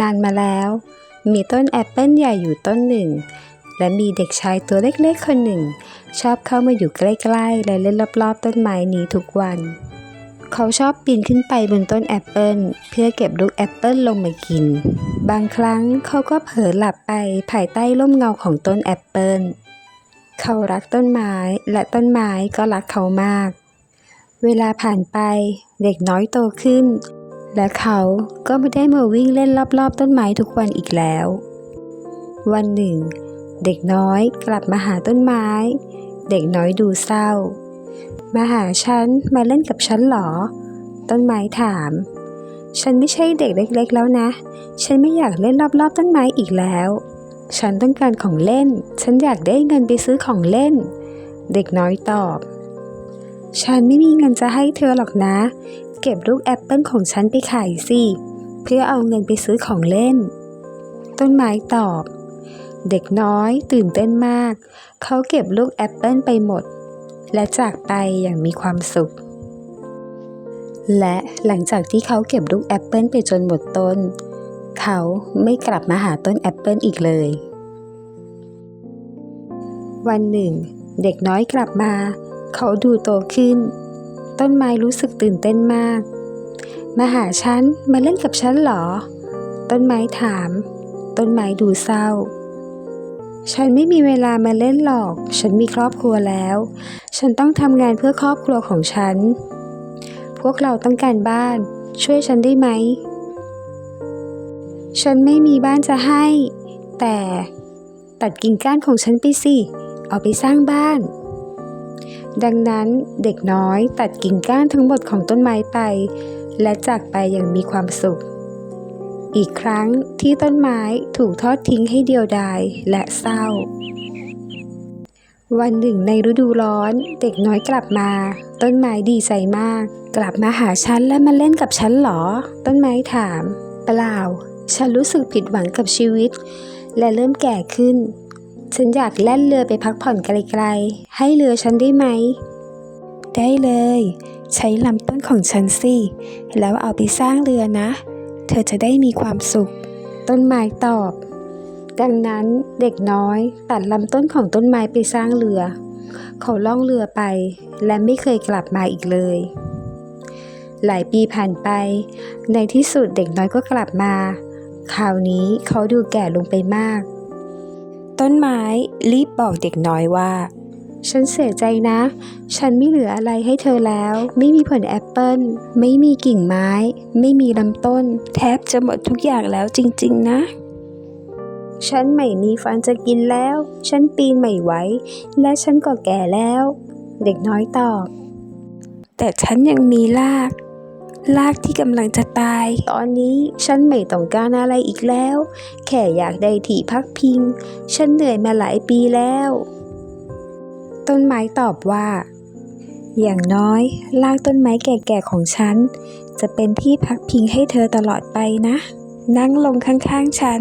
นานมาแล้ว มีต้นแอปเปิลใหญ่อยู่ต้นหนึ่ง และมีเด็กชายตัวเล็กๆคนหนึ่ง ชอบเข้ามาอยู่ใกล้ๆ และเล่นรอบๆต้นไม้นี้ทุกวัน เขาชอบปีนขึ้นไปบนต้นแอปเปิลเพื่อเก็บลูกแอปเปิลลงมากิน บางครั้งเขาก็เผลอหลับไปภายใต้ร่มเงาของต้นแอปเปิลเขารักต้นไม้และต้นไม้ก็รักเขามาก เวลาผ่านไปเด็กน้อยโตขึ้น และเขาก็ไม่ได้มาวิ่งเล่นรอบๆต้นไม้ทุกวันอีกแล้ว วันหนึ่ง เด็กน้อยกลับมาหาต้นไม้ เด็กน้อยดูเศร้า มาหาฉันมาเล่นกับฉันหรอ ต้นไม้ถาม ฉันไม่ใช่เด็กเล็ก ๆ แล้วนะ ฉันไม่อยากเล่นรอบๆต้นไม้อีกแล้ว ฉันต้องการของเล่น ฉันอยากได้เงินไปซื้อของเล่น เด็กน้อยตอบฉันไม่มีเงินจะให้เธอหรอกนะ เก็บลูกแอปเปิลของฉันไปขายสิ เพื่อเอาเงินไปซื้อของเล่น ต้นไม้ตอบ เด็กน้อยตื่นเต้นมาก เขาเก็บลูกแอปเปิลไปหมด และจากไปอย่างมีความสุข และหลังจากที่เขาเก็บลูกแอปเปิลไปจนหมดต้น เขาไม่กลับมาหาต้นแอปเปิลอีกเลย วันหนึ่ง เด็กน้อยกลับมา เขาดูโตขึ้น ต้นไม้รู้สึกตื่นเต้นมาก มาหาฉัน มาเล่นกับฉันหรอ ต้นไม้ถาม ต้นไม้ดูเศร้า ฉันไม่มีเวลามาเล่นหรอก ฉันมีครอบครัวแล้ว ฉันต้องทำงานเพื่อครอบครัวของฉัน พวกเราต้องการบ้าน ช่วยฉันได้ไหม ฉันไม่มีบ้านจะให้ แต่ตัดกิ่งก้านของฉันไปสิ เอาไปสร้างบ้าน ดังนั้นเด็กน้อยตัดกิ่งก้านทั้งหมดของต้นไม้ไป และจากไปอย่างมีความสุข อีกครั้งที่ต้นไม้ถูกทอดทิ้งให้เดียวดายและเศร้า วันหนึ่งในฤดูร้อน เด็กน้อยกลับมา ต้นไม้ดีใจมาก กลับมาหาฉันและมาเล่นกับฉันหรอ ต้นไม้ถาม เปล่า ฉันรู้สึกผิดหวังกับชีวิต และเริ่มแก่ขึ้น ฉันอยากแล่นเรือไปพักผ่อนไกลๆ ให้เรือฉันได้ไหม ได้เลย ใช้ลำต้นของฉันสิ แล้วเอาไปสร้างเรือนะ เธอจะได้มีความสุข ต้นไม้ตอบ ดังนั้นเด็กน้อยตัดลำต้นของต้นไม้ไปสร้างเรือ เขาล่องเรือไป และไม่เคยกลับมาอีกเลย หลายปีผ่านไป ในที่สุดเด็กน้อยก็กลับมา คราวนี้เขาดูแก่ลงไปมาก ต้นไม้รีบบอกเด็กน้อยว่า ฉันเสียใจนะ ฉันไม่เหลืออะไรให้เธอแล้ว ไม่มีผลแอปเปิลไม่มีกิ่งไม้ ไม่มีลำต้น แทบจะหมดทุกอย่างแล้วจริง ๆ นะฉันไม่มีฟันจะกินแล้ว ฉันปีนไม่ไหว และฉันก็แก่แล้ว เด็กน้อยตอบ แต่ฉันยังมีราก รากที่กำลังจะตาย ตอนนี้ฉันไม่ต้องการอะไรอีกแล้ว แค่อยากได้ที่พักพิง ฉันเหนื่อยมาหลายปีแล้ว ต้นไม้ตอบว่า อย่างน้อยรากต้นไม้แก่ๆของฉัน จะเป็นที่พักพิงให้เธอตลอดไปนะ นั่งลงข้างๆฉัน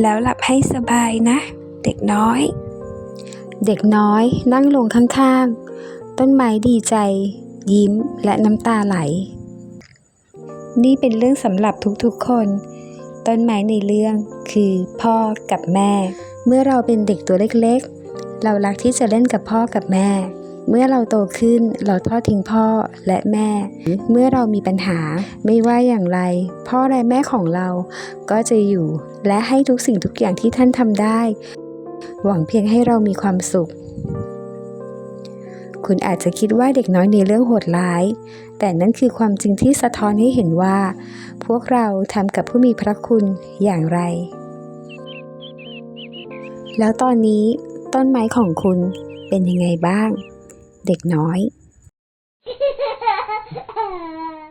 แล้วหลับให้สบายนะ เด็กน้อย เด็กน้อยนั่งลงข้างๆ ต้นไม้ดีใจ ยิ้มและน้ำตาไหล นี่เป็นเรื่องสำหรับทุกๆคน ต้นไม้ในเรื่องคือพ่อกับแม่ เมื่อเราเป็นเด็กตัวเล็กๆ เรารักที่จะเล่นกับพ่อกับแม่ เมื่อเราโตขึ้นเราทอดทิ้งพ่อและแม่ เมื่อเรามีปัญหาไม่ว่าอย่างไร พ่อและแม่ของเราก็จะอยู่และให้ทุกสิ่งทุกอย่างที่ท่านทำได้ หวังเพียงให้เรามีความสุข คุณอาจจะคิดว่าเด็กน้อยในเรื่องโหดร้าย แต่นั่นคือความจริงที่สะท้อนให้เห็นว่า พวกเราทำกับผู้มีพระคุณอย่างไร แล้วตอนนี้ต้นไม้ของคุณเป็นยังไงบ้าง เด็กน้อย Ha ha ha ha!